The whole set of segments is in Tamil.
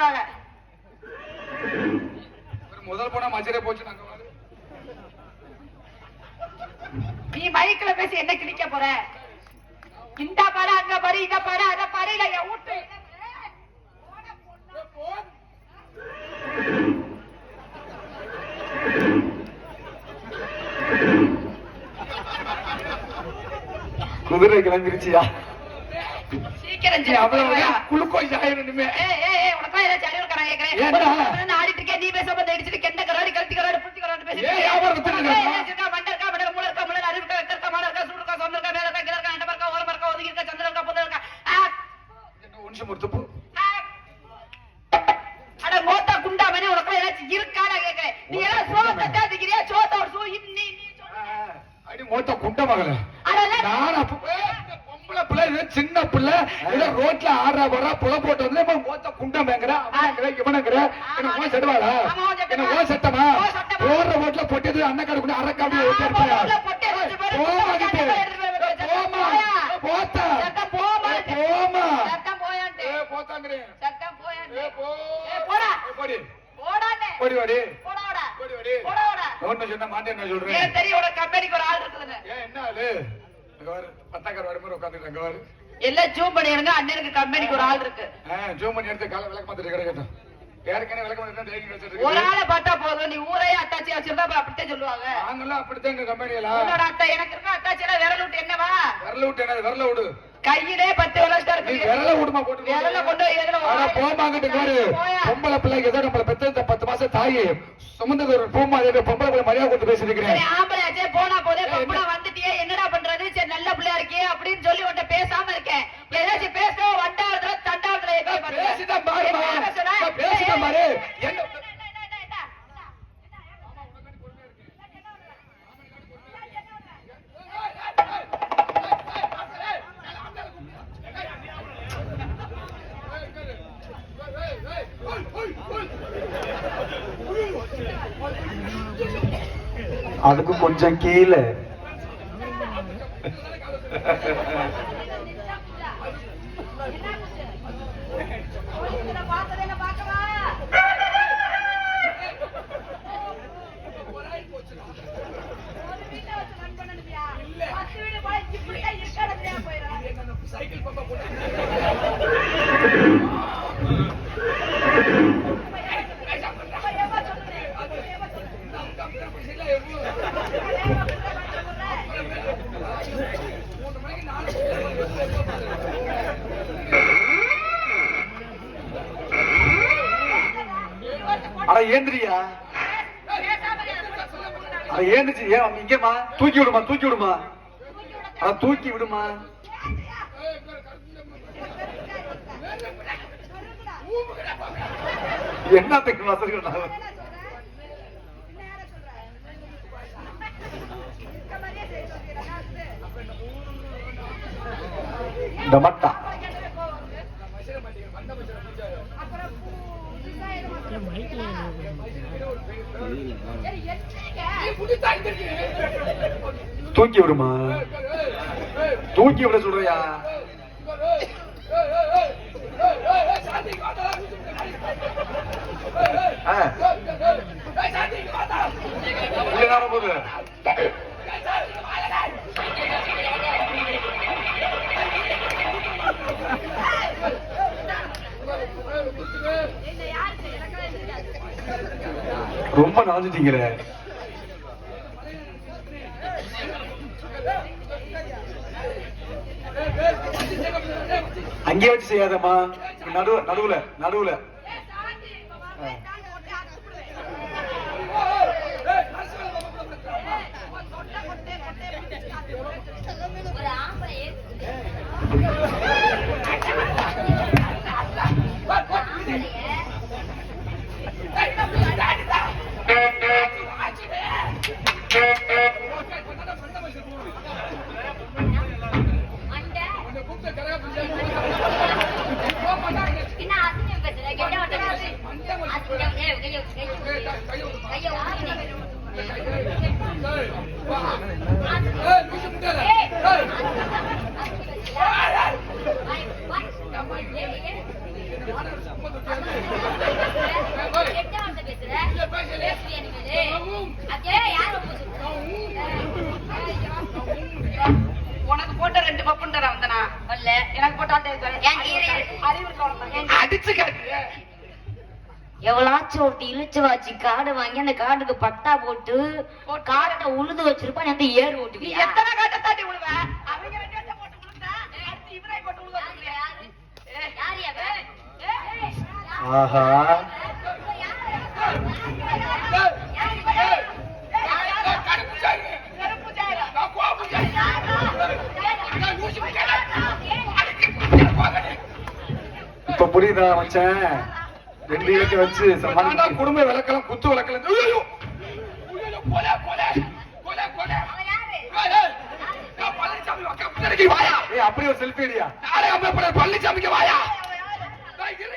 சொல்றாங்க. முதல் போனா மச்சரே போச்சு நாங்க. நீ மைக்ல பேசி என்ன கிழிக்க போற? இந்த பாரு அங்க பாரு இத பாரு அத பாரு இல்ல என் வீட்டு குதிரை கிளம்பிருச்சியா? சீக்கிரம் குளுக்கோஸ் ஆயிரணுமே உனக்கு ஏதாச்சும் அறிவு இருக்கா? நான் கேக்குறேன். ஏன்டா? ஒரு நிமிஷம் நான் ஆடிட்டு இருக்கேன். நீ பேசாம அடிச்சிட்டு கெண்ட கராடி கழுத்தி கராடி புத்தி கராடி பேசிட்டு ஏன் இருக்க. வியாபாரம் வித்துட்டு உனக்கு இருக்க? ஏதாச்சும் இருக்கா? மண்டை இருக்கா மண்டை மூளை இருக்கா மூளை அறிவு இருக்கா வெக்க இருக்கா மாலை இருக்கா சூடு இருக்கா சொந்த இருக்கா மேல இருக்கா கீழ இருக்கா அண்டமா இருக்கா ஓரமா இருக்கா ஒதுங்கி இருக்கா சந்திரன் இருக்கா புதன் இருக்கா ஆ, என்ன ஒன்சம் ஒருத்தப்பு ஆ. அட மோத்தா குண்டா மணி உனக்கு ஏதாச்சும் இருக்கா நான் கேக்குறேன் நீ எல்லாம் சோத்தை தேடிக்கிறியா சோத்தோட சூ இன்னி நீ சொல்லு. அடி மோத்த குண்ட மகள அதெல்லாம் நான் அப்ப ஏய், இந்த பொம்பளை பிள்ளை இது சின்ன பிள்ளை ஏதோ ரோட்ல ஆடுறா வர்றா புல போட்டு வந்து இப்ப மோத்த குண்டம் பேங்குற ஓ செடுவாளா ஓ சட்டமா. போடுற பொட்டியது அண்ணன் கடை கொண்டு அரக்காம ஒட்டி ஆமா, இருப்பா ரோட்ல பொட்டி எடுத்துட்டு போய் போமா. போத்தா. போமா. போத்தாங்கிறேன் போடா. போடி. வாடி. சொன்ன மாட்டேன் சொல்றேன். எனக்கு தெரியும் உனக்கு கம்பெனிக்கு ஒரு ஆள் இருக்குதுன்னு. ஏன் என்ன ஆளு? அங்க வாரு பத்தாக்கார வர மாதிரி உட்காந்துட்டு அங்க வாரு எல்லாம் ஜூம் பண்ணிடுங்க அண்ணனுக்கு கம்பெனிக்கு ஒரு ஆள் இருக்கு. ஜூம் பண்ணி எடுத்து காலை விளக்க மாத்திட்டு கிடக்கட்டும் ஏற்கனவே விளக்க மாத்திட்டு ட்ரைனிங் ஒரு வச்சிருக்கு ஆளை பார்த்தா போதும். நீ ஊரையே அத்தாச்சி வச்சிருந்தா அப்படித்தான் சொல்லுவாங்க. நாங்கெல்லாம் அப்படித்தான் எங்க உன்னோட அத்தை எனக்கு இருக்க அத்தாச்சி எல்லாம் விரல் விட்டு என்னவா? விரல விட்டு என்ன விரல விடு. கையிலே பத்து நீ இருக்கு விரல விடுமா போட்டு விரல கொண்டு ஆனா போமாங்கிட்டு பாரு. போயா. பொம்பளை பிள்ளைக்கு ஏதோ நம்மள பெத்த பத்து மாசம் தாயி. சுமந்தது ஒரு பூமா பொம்பளை பிள்ளை மரியாதை கொடுத்து பேசிருக்கிறேன் சரி ஆம்பளை போனா போதே பொம்பளை வந்துட்டியே என்னடா பண்றது சரி நல்ல பிள்ளையா இருக்கியே அப்படின்னு சொல்லி உன்ட்ட பேசாம இருக்கேன் ஏதாச்சும் பேசணும் வண்டாவதுல தண்டாவதுல எப்படி பேசிதான் பாருமா பேசிதான் பாரு என்ன அதுக்கு கொஞ்சம் கீழே அட ஏந்திரியா அட ஏந்திரிச்சு ஏன் இங்கேமா தூக்கி விடுமா தூக்கி விடுமா அட தூக்கி விடுமா என்னத்துக்கு வசதி இந்த மட்டா. தூக்கி விடுமா? தூக்கி விட சொல்றியா ஆ. இங்க தானே போகுது. ரொம்ப நாஞ்சிட்டீங்களே அங்கே செய்யாதம்மா நடுவு நடுவுல நடுவுல என்ன உனக்கு போட்ட ரெண்டு பப்புன்னு தர வந்தனா. எனக்கு போட்டாட்டே அறிவு அடிச்சு காட்டு எவ்வளாச்சும் ஒருத்தி இழுச்சு வாச்சு காடு வாங்கி அந்த காட்டுக்கு பட்டா போட்டு காட்டை உழுது வச்சிருப்பான் வந்து ஏறு நீ ஓட்டுவியா? எத்தனை காட்ட தாண்டி விழுவ அவங்க ரெண்டு பேர்த்த போட்டு விழுந்தா அடுத்து இவரே போட்டு விழுவ யார்? யாரு ஆஹா. இப்ப புரியுதா மச்சான்? ரெண்டு இலக்க வச்சு சமாளிக்க குடும்ப விளக்கலாம் குத்து விளக்கலாம். அப்படி ஒரு செல்ஃபி அடியா பட பழனிசாமிக்கு வாயா. டேய், இரு,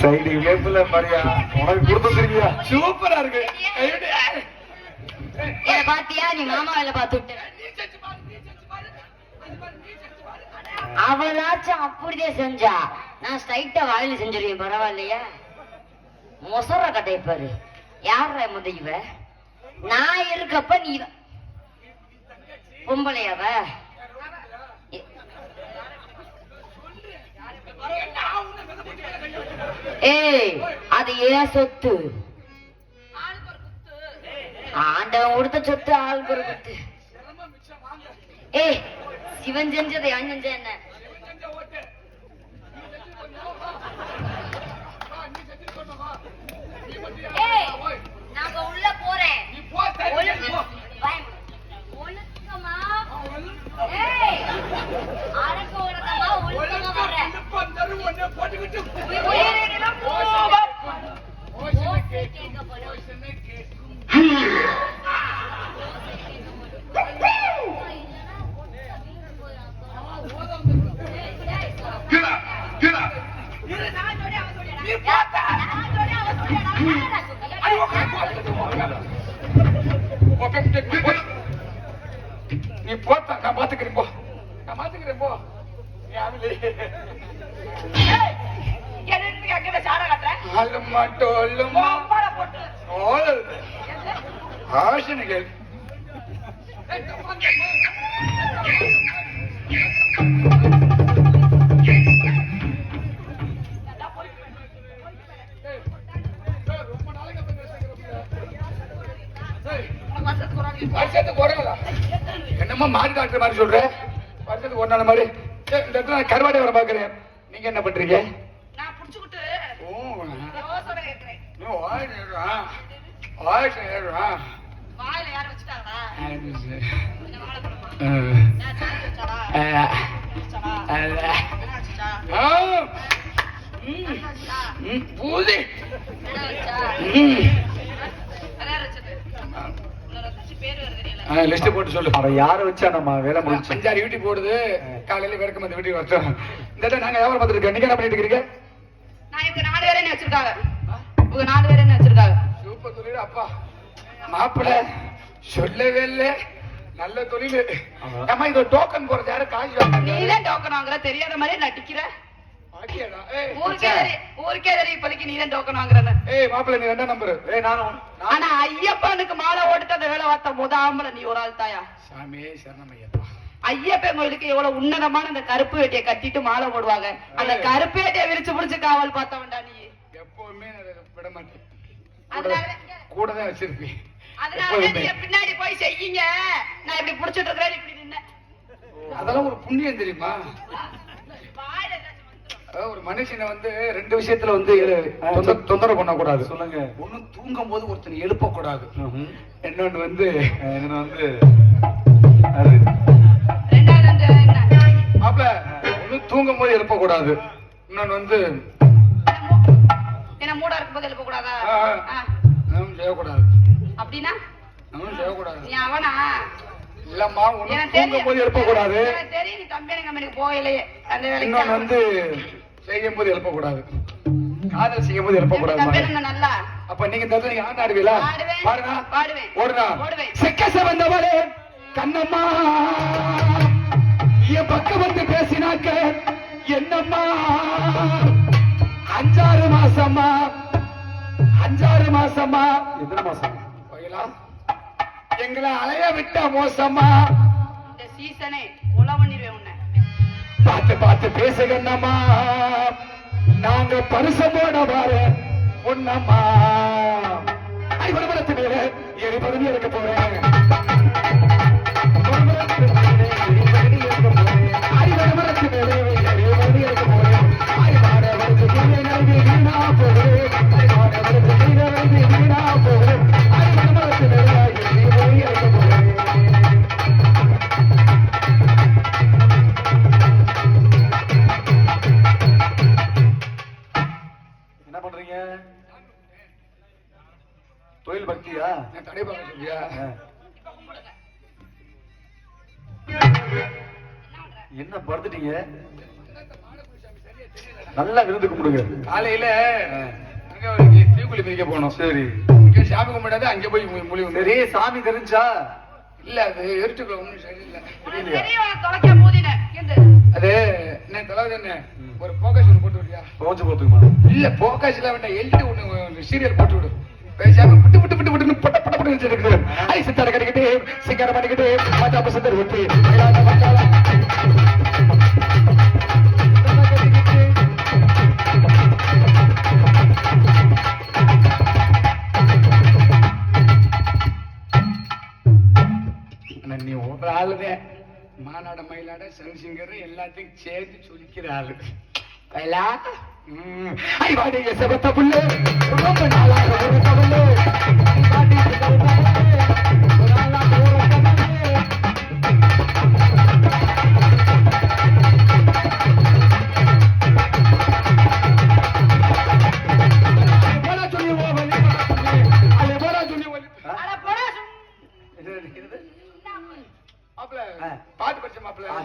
சைடு வேப்புல மாதிரியா? உனக்கு கொடுத்துருக்கியா சூப்பரா இருக்கு. பாத்தியா? நீ மாமா வேலை பார்த்து. அவளாச்சும் அப்படியே செஞ்சா. நான் ஸ்ட்ரைட்டா வாயில செஞ்சிருவேன் பரவாயில்லையா? மொசர கட்டைப்பாரு யார முதையுவ நான் இருக்கப்ப நீ பொம்பளையாவ? ஏய் அது ஏன் சொத்து? ஆண்டவன் கொடுத்த சொத்து ஆளுக்கு ஒரு குத்து ஏய் சிவன் செஞ்சதை யான் செஞ்ச என்ன? நாங்க உள்ள போறேன். நீ போ, சரி, போ. பயம். ஒழுக்கமா? ஏய் அடக்க ஒழுக்கமா ஒழுக்கமா ஒழுங்கா வர்றேன் விழுப்பம் தரும் ஒண்ணை போட்டுக்கிட்டு 这个不用 என்னம்மா மாடு காட்டுற மாதிரி சொல்ற? வருஷத்துக்கு ஒரு நாள் மாதிரி. இந்த இடத்துல நான் கருவாடை வர பாக்குறேன் நீங்க என்ன பண்றீங்க? நான் புடிச்சுக்கிட்டு ஓ யோசனை கேட்கிறேன். இன்னும் வாய் நேடுறா வாய் நேடுறா வாயில யாரும் வச்சுட்டாங்களா? ம், பூதி. லிஸ்ட் போட்டு சொல்லு. அவன் யார வச்சா நம்ம வேலை முடிச்சு அஞ்சாறு வீட்டுக்கு போடுது காலையில விளக்கம் அந்த வீட்டுக்கு வரட்டும். இந்த நாங்க வியாபாரம் பார்த்துட்டு இருக்கோம். நீங்க என்ன பண்ணிட்டு இருக்கீங்க? நான் இவங்க நாலு பேரை என்ன வச்சிருக்காங்க. இவங்க நாலு பேரை என்ன வச்சிருக்காங்க. சூப்பர் தொழில் அப்பா. மாப்பிள சொல்லவே இல்ல. நல்ல தொழில். ஆமா. ஏமா இது டோக்கன் போறது யாரு? காசு நீதான் டோக்கன் வாங்குற? தெரியாத மாதிரி நடிக்கிற? ஆனா ஐயப்பனுக்கு மாலை அந்த வேலை பார்த்த முத ஆம்பளை நீ ஒரு ஆள் தாயா? சாமியே சரணம் ஐயப்பா. ஐயப்பன் கோயிலுக்கு எவ்வளவு உன்னதமான அந்த கருப்பு வேட்டியை கட்டிட்டு மாலை போடுவாங்க. அந்த கருப்பு வேட்டியை விரிச்சு புடிச்சு காவல் பார்த்தவன்டா நீ. எப்பவுமே விட மாட்டேன். கூட தான் வச்சிருப்பேன். பின்னாடி போய் செய்யுங்க. நான் இப்படி புடிச்சிட்டு இருக்கிறேன் இப்படி நின்ன அதெல்லாம் ஒரு புண்ணியம் தெரியுமா? ஒரு மனுஷனை வந்து ரெண்டு விஷயத்துல வந்து தொந்த- தொந்தரவு பண்ணக்கூடாது. சொல்லுங்க. ஒண்ணு தூங்கும் போது ஒருத்தனை எழுப்பக்கூடாது. இன்னொன்னு வந்து என்ன? வந்து தூங்கும் போது எழுப்பக்கூடாது. இன்னொன்னு வந்து என்ன மூடா இருக்கும்போது எழுப்ப கூடாதா ஆ, ஆ. நம்ம செய்யக்கூடாது. அப்படின்னா? செய்யக்கூடாது. நீ அவனா? இல்லம்மா எனக்கு தூங்கும் போது எழுப்பக்கூடாது. எனக்கு தெரியும் கம்பெனி கம்பெனிக்கு போகலையே. அந்த இன்னொன்னு வேலைக்கு வந்து செய்யும் போது எழுப்பக்கூடாது. காதல் செய்யும் போது எழுப்பக்கூடாது நல்லா. அப்ப நீங்க இடத்துல நீங்க ஆண்டு ஆடுவீங்களா? பாடுவேன். ஓடுனா. செக்க செவந்தவளே கண்ணம்மா. என் பக்கம் வந்து பேசினாக்க என்னம்மா? அஞ்சாறு மாசமா அஞ்சாறு மாசமா எத்தனை மாசம் எங்களை அலைய விட்ட மோசமா இந்த சீசனே பார்த்து பார்த்து பேசுகண்ணம்மா நாங்க பரிச போனவாறு உன்னம்மா ஐவரமரத்து மேல எரிபதவி இருக்க போறேன். நான் தடை பார்க்க சொல்லியா. என்ன படுத்துட்டீங்க? நல்லா விருந்து கும்பிடுங்க. காலையில. அங்க ஒரு தீக்குழி மிதிக்க போனோம். சரி. இங்க சாமி கும்பிடாது அங்க போய் முழி சரி சாமி தெரிஞ்சா? இல்ல அது இருட்டுக்குள்ள ஒண்ணும் சரியில்லை. அது என்ன தலைவர் என்ன? ஒரு போக்கஸ் ஒன்று போட்டு விடியா போச்சு போத்துக்குமா இல்ல போக்கஸ்ல வேண்டாம் எல்டி ஒண்ணு சீரியல் போட்டு விடு. பேசாம விட்டு விட்டு விட்டு விட்டு பட்ட பட்ட பட்டு வச்சிருக்குது ஐ சித்தார கடிக்கிட்டு சிங்காரம் பண்ணிக்கிட்டு மச்சா சித்தர் விட்டு நீ ஒரு ஆளுதான் மாநாட மயிலாட சன்சிங்கர் எல்லாத்தையும் சேர்த்து சொல்லிக்கிற ஆளு. கைலா ம். செவத்த புல்லு ரொம்ப நாளாக ஒரு செவத்த புல்லு,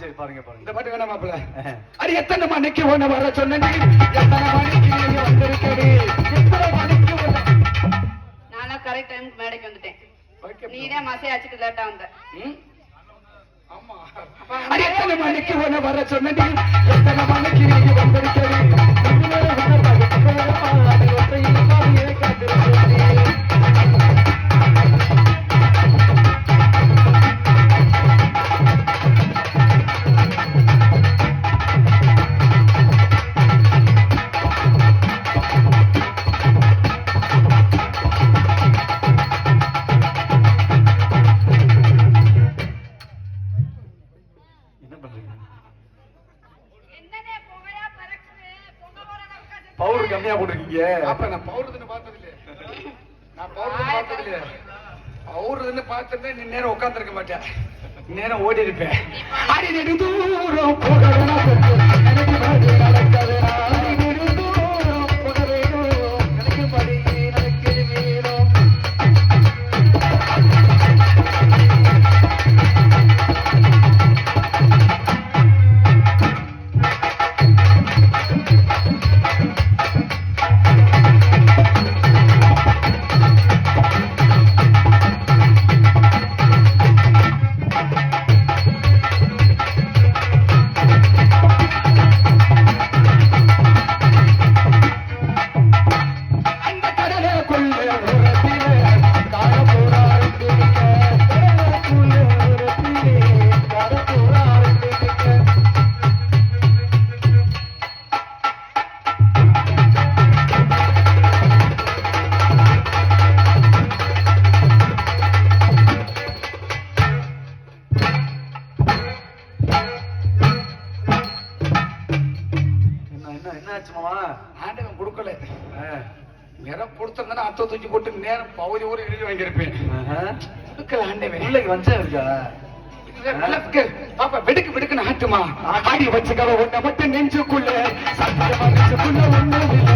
சரி பாருங்க இந்த பாட்டு எத்தனை மணிக்கு ஒண்ணு வர சொன்னடி எத்தனை மணிக்கு நீ வந்திருக்கடி? எத்தனை மணிக்கு ஒண்ணு நானா கரெக்ட் டைமுக்கு மேடைக்கு வந்துட்டேன். Okay, நீ தான் மசை அடிச்சுட்டு லேட்டா வந்த. அடி எத்தனை மணிக்கு ஒண்ணு வர சொன்னடி எத்தனை மணிக்கு நீ வந்திருக்கடி? நீங்க அப்ப நான் பவுர்துன்னு பார்த்தது இல்லையே நான் பவுர்துன்னு பார்த்தது இல்லையே பவுர்துன்னு பார்த்திருந்தா நீ நேரம் உட்காந்துருக்க மாட்டேன். நேரம் ஓடி இருப்பேன் அடி நெடுந்தூரம் போகணும் பணத்தை தூக்கி போட்டு நேரம் பகுதி ஊர் எழுதி வாங்கியிருப்பேன். கொடுக்கல ஆண்டவன். பிள்ளைக்கு வஞ்சம் இருக்கா. பாப்பா வெடுக்கு வெடுக்குன்னு ஆட்டுமா? ஆடி வச்சுக்கவ உன்னை மட்டும் நெஞ்சுக்குள்ள. சத்தியமா நெஞ்சுக்குள்ள ஒண்ணும்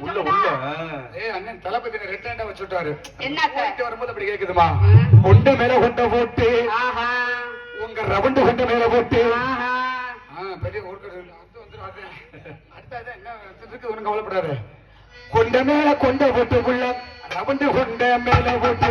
உள்ள உள்ள. ஏய் அண்ணன் தளபதி ரெண்டு ஹேண்டா வச்சுட்டாரு என்னத்த போயிட்டு வரும்போது அப்படி கேக்குதுமா? கொண்ட மேல கொண்ட போட்டு. ஆஹா. உங்க ரவுண்டு கொண்ட மேல போட்டு. பெரிய ஊருக்கு அடுத்து வந்துரும் அது. அடுத்து அது என்ன இருக்கு கொண்ட மேல கொண்ட போட்டு உள்ள ரவுண்டு கொண்ட மேல போட்டு.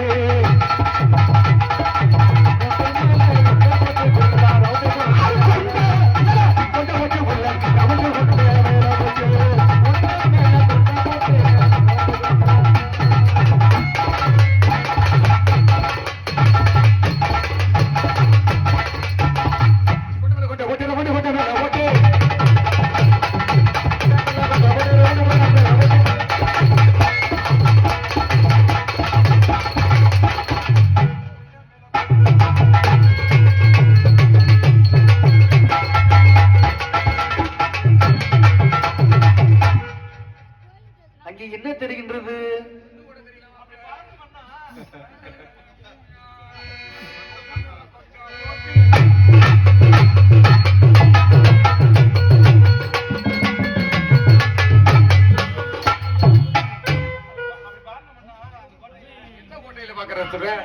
கோட்டையில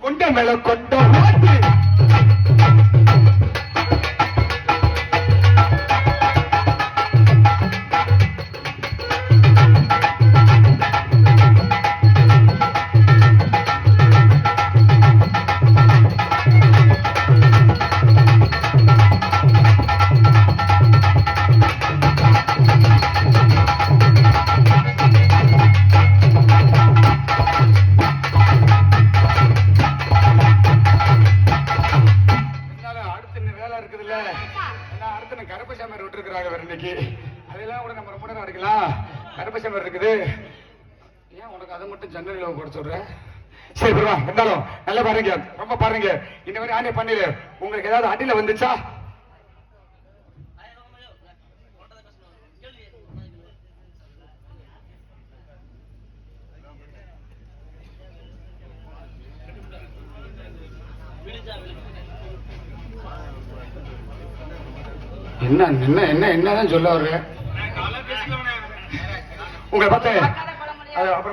குண்ட மேல கொண்ட அடுத்து இருக்குது இல்ல அடுத்து நான் கருப்பசாமி விட்டு இருக்கிறாங்க வேற இன்னைக்கு. அதெல்லாம் கூட நம்ம ரொம்ப நேரம் அடிக்கலாம். கருப்பசாமி இருக்குது. ஏன் உனக்கு அதை மட்டும் ஜன்னலில் போட சொல்றேன் சரி பிரமா இருந்தாலும் நல்லா பாருங்க. ரொம்ப பாருங்க. இந்த மாதிரி ஆணை பண்ணிடு. உங்களுக்கு ஏதாவது அடியில வந்துச்சா? என்ன என்ன என்ன என்னதான் சொல்ல வர்ற? உங்களை அப்புறம்